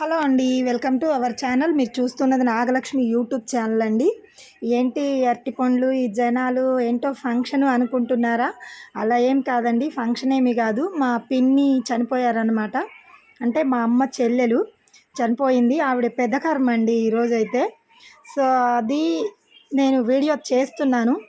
Hello అండి welcome to our channel. మీరు చూస్తున్నది నాగలక్ష్మి యూట్యూబ్ ఛానల్ అండి. ఏంటి అరటి పండ్లు ఈ జనాలు ఏంటో ఫంక్షన్ అనుకుంటున్నారా? అలా ఏం కాదండి ఫంక్షన్ ఏమి కాదు. మా పిన్ని చనిపోయారనమాట అంటే మా అమ్మ చెల్లెలు చనిపోయింది. ఆవిడ పెద్ద కర్మ అండి ఈరోజైతే సో అది నేను వీడియో చేస్తున్నాను.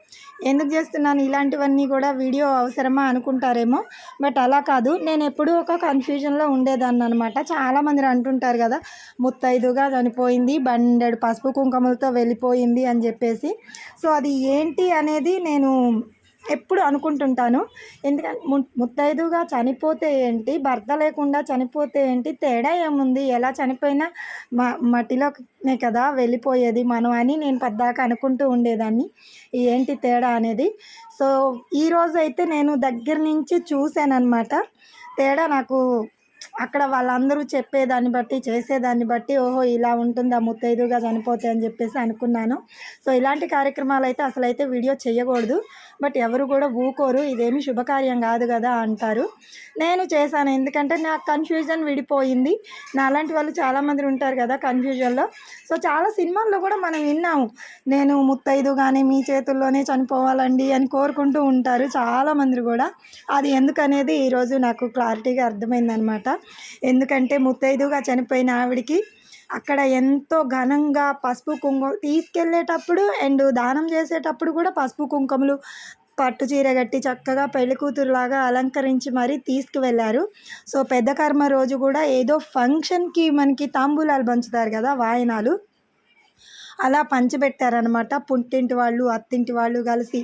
ఎందుకు చేస్తున్నాను? ఇలాంటివన్నీ కూడా వీడియో అవసరమా అనుకుంటారేమో. బట్ అలా కాదు. నేను ఎప్పుడూ ఒక కన్ఫ్యూజన్లో ఉండేదాన్ని అనమాట చాలామంది అంటుంటారు కదా ముత్తైదుగా చనిపోయింది బండెడు పసుపు కుంకుమలతో వెళ్ళిపోయింది అని చెప్పేసి. సో అది ఏంటి అనేది నేను ఎప్పుడు అనుకుంటుంటాను. ఎందుకంటే ము ముత్తైదుగా చనిపోతే ఏంటి? భర్త లేకుండా చనిపోతే ఏంటి? తేడా ఏముంది? ఎలా చనిపోయినా మా మట్టిలోనే కదా వెళ్ళిపోయేది మనం అని నేను పద్దాక అనుకుంటూ ఉండేదాన్ని. ఏంటి తేడా అనేది? సో ఈరోజు అయితే నేను దగ్గర నుంచి చూశాను అనమాట తేడా నాకు అక్కడ వాళ్ళందరూ చెప్పేదాన్ని బట్టి చేసేదాన్ని బట్టి ఓహో ఇలా ఉంటుందా ముత్తైదుగా చనిపోతే అని చెప్పేసి అనుకున్నాను. సో ఇలాంటి కార్యక్రమాలు అయితే అసలు అయితే వీడియో చేయకూడదు. బట్ ఎవరు కూడా ఊకోరు. ఇదేమి శుభకార్యం కాదు కదా అంటారు. నేను చేశాను. ఎందుకంటే నాకు కన్ఫ్యూజన్ విడిపోయింది. నా అలాంటి వాళ్ళు చాలామంది ఉంటారు కదా కన్ఫ్యూజన్లో. సో చాలా సినిమాల్లో కూడా మనం విన్నాము. నేను ముత్తైదు కానీ మీ చేతుల్లోనే చనిపోవాలండి అని కోరుకుంటూ ఉంటారు చాలామంది కూడా. అది ఎందుకనేది ఈరోజు నాకు క్లారిటీగా అర్థమైందనమాట. ఎందుకంటే ముత్తైదుగా చనిపోయిన ఆవిడికి అక్కడ ఎంతో ఘనంగా పసుపు కుంకుమ తీసుకెళ్ళేటప్పుడు అండ్ దానం చేసేటప్పుడు కూడా పసుపు కుంకుమలు పట్టు చీర కట్టి చక్కగా పెళ్ళి కూతురులాగా అలంకరించి మరీ తీసుకువెళ్ళారు. సో పెద్ద కర్మ రోజు కూడా ఏదో ఫంక్షన్కి మనకి తాంబూలాలు పంచుతారు కదా వాయనాలు. అలా పంచిపెట్టారనమాట పుట్టింటి వాళ్ళు అత్తింటి వాళ్ళు కలిసి.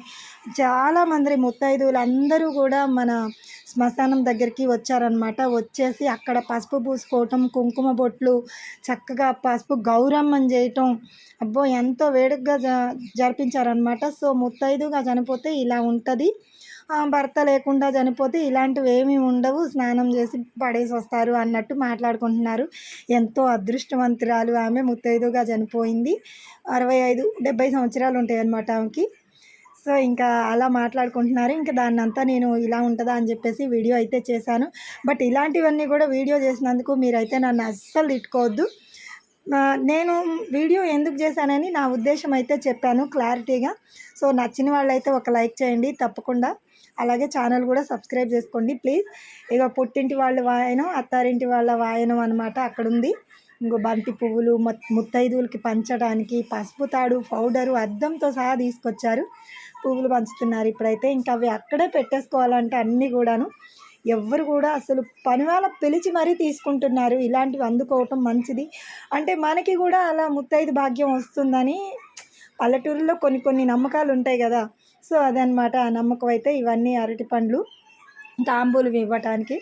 చాలామంది ముత్తైదువులు అందరూ కూడా మన శ్మశానం దగ్గరికి వచ్చారనమాట వచ్చేసి అక్కడ పసుపు పూసుకోవటం కుంకుమ బొట్లు చక్కగా పసుపు గౌరమ్మం చేయటం. అబ్బో ఎంతో వేడుకగా జ జరిపించారనమాట సో ముత్తైదుగా చనిపోతే ఇలా ఉంటుంది. భర్త లేకుండా చనిపోతే ఇలాంటివి ఏమీ ఉండవు. స్నానం చేసి పడేసి వస్తారు అన్నట్టు మాట్లాడుకుంటున్నారు. ఎంతో అదృష్టవంతురాలు ఆమె ముత్తైదుగా చనిపోయింది. అరవై ఐదు డెబ్బై సంవత్సరాలు ఉంటాయి అన్నమాట ఆమెకి. సో ఇంకా అలా మాట్లాడుకుంటున్నారు. ఇంకా దాన్ని అంతా నేను ఇలా ఉంటుందా అని చెప్పేసి వీడియో అయితే చేశాను. బట్ ఇలాంటివన్నీ కూడా వీడియో చేసినందుకు మీరైతే నన్ను అస్సలు తిట్టుకోవద్దు. నేను వీడియో ఎందుకు చేశానని నా ఉద్దేశం అయితే చెప్పాను క్లారిటీగా. సో నచ్చిన వాళ్ళైతే ఒక లైక్ చేయండి తప్పకుండా. అలాగే ఛానల్ కూడా సబ్స్క్రైబ్ చేసుకోండి ప్లీజ్. ఇక పుట్టింటి వాళ్ళ వాయనం అత్తారింటి వాళ్ళ వాయనం అనమాట అక్కడ ఉంది ఇంకో బంతి పువ్వులు ముత్తైదువులకి పంచడానికి పసుపు తాడు పౌడరు అద్దంతో సహా తీసుకొచ్చారు. పువ్వులు పంచుతున్నారు. ఇప్పుడైతే ఇంకా అవి అక్కడే పెట్టేసుకోవాలంటే అన్నీ కూడాను. ఎవ్వరు కూడా అసలు పని పిలిచి మరీ తీసుకుంటున్నారు. ఇలాంటివి అందుకోవటం మంచిది. అంటే మనకి కూడా అలా ముత్తైదు భాగ్యం వస్తుందని పల్లెటూరులో కొన్ని కొన్ని నమ్మకాలు ఉంటాయి కదా. సో అదనమాట ఆ నమ్మకం అయితే ఇవన్నీ అరటి పండ్లు తాంబూలు ఇవ్వటానికి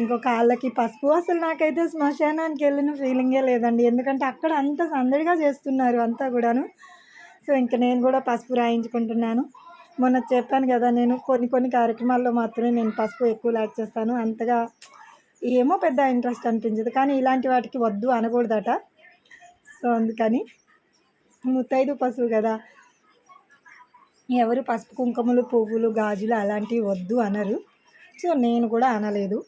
ఇంకొక వాళ్ళకి పసుపు. అసలు నాకైతే శ్మశానానికి వెళ్ళిన ఫీలింగే లేదండి. ఎందుకంటే అక్కడ అంత సందడిగా చేస్తున్నారు అంతా కూడాను. సో ఇంకా నేను కూడా పసుపు రాయించుకుంటున్నాను. మొన్న చెప్పాను కదా నేను కొన్ని కొన్ని కార్యక్రమాల్లో మాత్రమే నేను పసుపు ఎక్కువ లైక్ చేస్తాను. అంతగా ఏమో పెద్ద ఇంట్రెస్ట్ అనిపించదు. కానీ ఇలాంటి వాటికి వద్దు అనకూడదట. సో అందుకని ముత్తైదు పసుపు కదా. ఎవరు పసుపు కుంకుమలు పువ్వులు గాజులు అలాంటివి వద్దు అనరు. సో నేను కూడా అనలేదు.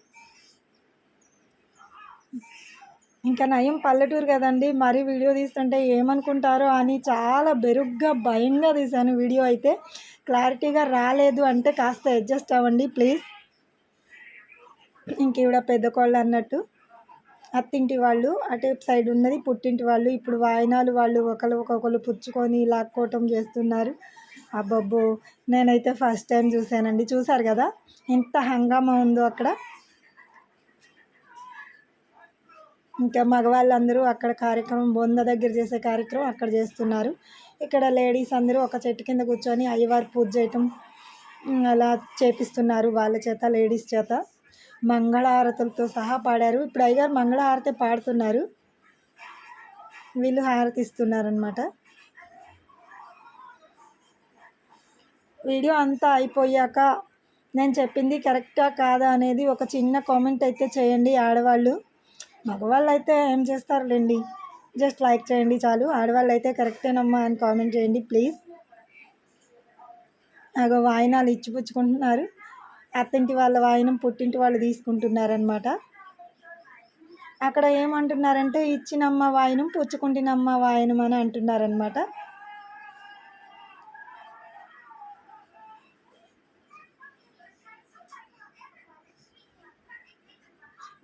ఇంకా నయం పల్లెటూరు కదండి. మరీ వీడియో తీస్తుంటే ఏమనుకుంటారో అని చాలా బెరుగ్గా భయంగా తీశాను వీడియో అయితే. క్లారిటీగా రాలేదు అంటే కాస్త అడ్జస్ట్ అవ్వండి ప్లీజ్. ఇంక ఈవిడ పెద్ద కోళ్ళు అన్నట్టు. అత్తింటి వాళ్ళు అటు సైడ్ ఉన్నది పుట్టింటి వాళ్ళు. ఇప్పుడు వాయనాలు వాళ్ళు ఒకరు ఒక్కొక్కరు పుచ్చుకొని లాక్కోవటం చేస్తున్నారు. అబ్బబ్బో నేనైతే ఫస్ట్ టైం చూశానండి. చూసారు కదా? ఎంత హంగామా ఉందో అక్కడ. ఇంకా మగవాళ్ళందరూ అక్కడ కార్యక్రమం బొంద దగ్గర చేసే కార్యక్రమం అక్కడ చేస్తున్నారు. ఇక్కడ లేడీస్ అందరూ ఒక చెట్టు కింద కూర్చొని అయ్యవారు పూజ చేయటం అలా చేపిస్తున్నారు వాళ్ళ చేత లేడీస్ చేత. మంగళహారతులతో సహా పాడారు. ఇప్పుడు అయ్యగారు మంగళహారతి పాడుతున్నారు. వీళ్ళు హారతి ఇస్తున్నారనమాట వీడియో అంతా అయిపోయాక నేను చెప్పింది కరెక్టా కాదా అనేది ఒక చిన్న కామెంట్ అయితే చేయండి ఆడవాళ్ళు. మగవాళ్ళు అయితే ఏం చేస్తారులేండి? జస్ట్ లైక్ చేయండి చాలు. ఆడవాళ్ళు అయితే కరెక్టేనమ్మా అని కామెంట్ చేయండి ప్లీజ్. అగో వాయినాలు ఇచ్చిపుచ్చుకుంటున్నారు అత్తింటి వాళ్ళ వాయినం పుట్టింటి వాళ్ళు తీసుకుంటున్నారనమాట అక్కడ ఏమంటున్నారంటే ఇచ్చినమ్మ వాయినం పుచ్చుకుంటున్నమ్మ వాయినం అని అంటున్నారనమాట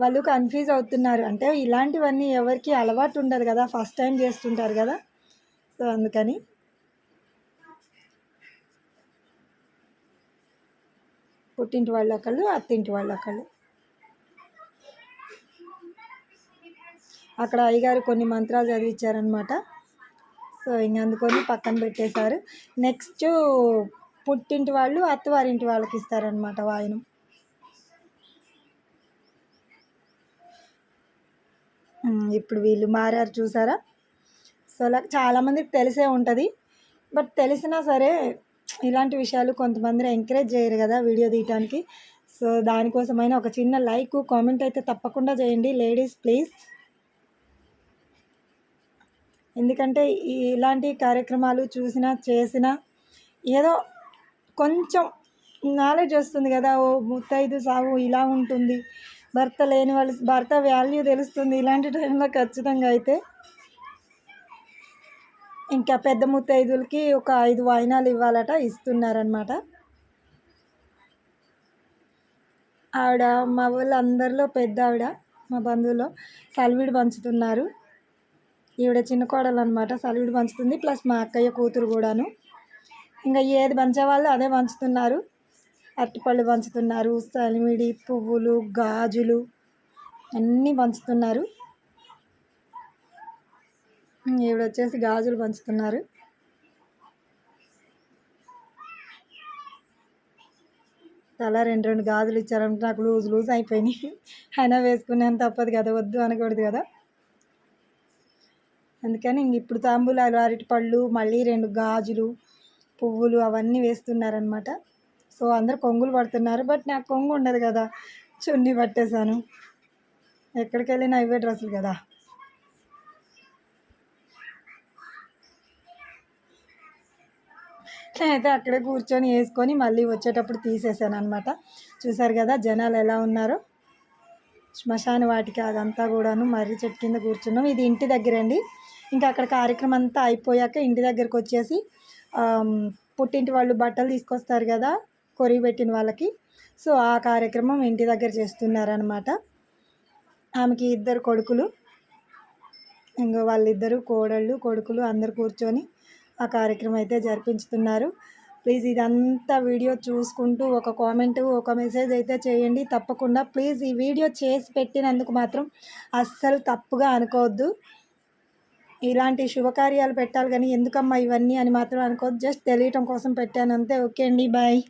వాళ్ళు కన్ఫ్యూజ్ అవుతున్నారు. అంటే ఇలాంటివన్నీ ఎవరికి అలవాటు ఉండదు కదా ఫస్ట్ టైం చేస్తుంటారు కదా. సో అందుకని. పుట్టింటి వాళ్ళు ఒకళ్ళు అత్తింటి వాళ్ళు ఒకళ్ళు అక్కడ అయ్యగారు కొన్ని మంత్రాలు చదివించారనమాట సో ఇంక అందుకొని పక్కన పెట్టేశారు. నెక్స్ట్ పుట్టింటి వాళ్ళు అత్తవారింటి వాళ్ళకి ఇస్తారనమాట వాయనం. ఇప్పుడు వీళ్ళు మారారు చూసారా? సో అలా చాలామందికి తెలిసే ఉంటుంది. బట్ తెలిసినా సరే ఇలాంటి విషయాలు కొంతమంది ఎంకరేజ్ చేయరు కదా వీడియో తీయటానికి. సో దానికోసమైనా ఒక చిన్న లైక్ కామెంట్ అయితే తప్పకుండా చేయండి. లేడీస్ ప్లీజ్ ఎందుకంటే ఇలాంటి కార్యక్రమాలు చూసినా చేసినా ఏదో కొంచెం నాలెడ్జ్ వస్తుంది కదా. ఓ ముత్తైదు సాగు ఇలా ఉంటుంది. భర్త లేని వాళ్ళు భర్త వాల్యూ తెలుస్తుంది. ఇలాంటి టైంలో ఖచ్చితంగా అయితే ఇంకా పెద్ద ముత్తైదులకి ఒక ఐదు వాయినాలు ఇవ్వాలట ఇస్తున్నారనమాట ఆవిడ మా వాళ్ళందరిలో పెద్ద ఆవిడ మా బంధువులో సల్విడి పంచుతున్నారు. ఈవిడ చిన్న కోడలు అనమాట సల్విడి పంచుతుంది. ప్లస్ మా అక్కయ్య కూతురు కూడాను. ఇంకా ఏది పంచేవాళ్ళు అదే పంచుతున్నారు. అరటిపళ్ళు పంచుతున్నారు సలిమిడి పువ్వులు గాజులు అన్నీ పంచుతున్నారు. ఈవిడ వచ్చేసి గాజులు పంచుతున్నారు. అలా రెండు రెండు గాజులు ఇచ్చారంటే. నాకు లూజ్ లూజ్ అయిపోయినాయి. అయినా వేసుకున్నాను తప్పదు కదా వద్దు అనకూడదు కదా. అందుకని ఇంక ఇప్పుడు తాంబూలాలు అరటి పళ్ళు మళ్ళీ రెండు గాజులు పువ్వులు అవన్నీ వేస్తున్నారనమాట సో అందరు కొంగులు పడుతున్నారు బట్ నాకు కొంగు ఉండదు కదా. చున్నీ పట్టేశాను. ఎక్కడికి వెళ్ళినా ఇవే డ్రెస్సులు కదా. నేనైతే అక్కడే కూర్చొని వేసుకొని మళ్ళీ వచ్చేటప్పుడు తీసేసాను అనమాట చూసారు కదా జనాలు ఎలా ఉన్నారో? శ్మశాన వాటికి అదంతా కూడాను మర్రి చెట్టు కింద కూర్చున్నాం. ఇది ఇంటి దగ్గర అండి ఇంకా అక్కడ కార్యక్రమం అంతా అయిపోయాక ఇంటి దగ్గరకు వచ్చేసి పుట్టింటి వాళ్ళు బట్టలు తీసుకొస్తారు కదా. కొరివి పెట్టిన వాళ్ళకి. సో ఆ కార్యక్రమం ఇంటి దగ్గర చేస్తున్నారనమాట ఆమెకి ఇద్దరు కొడుకులు. ఇంకా వాళ్ళిద్దరు కోడళ్ళు కొడుకులు అందరు కూర్చొని ఆ కార్యక్రమం అయితే జరిపించుతున్నారు. ప్లీజ్ ఇదంతా వీడియో చూసుకుంటూ ఒక కామెంట్ ఒక మెసేజ్ అయితే చేయండి. తప్పకుండా ప్లీజ్ ఈ వీడియో చేసి పెట్టినందుకు మాత్రం అస్సలు తప్పుగా అనుకోవద్దు. ఇలాంటి శుభకార్యాలు పెట్టాలి కానీ ఎందుకమ్మా ఇవన్నీ అని మాత్రం అనుకోవద్దు. జస్ట్ తెలియటం కోసం పెట్టాను. అంతే. ఓకే అండి. బాయ్.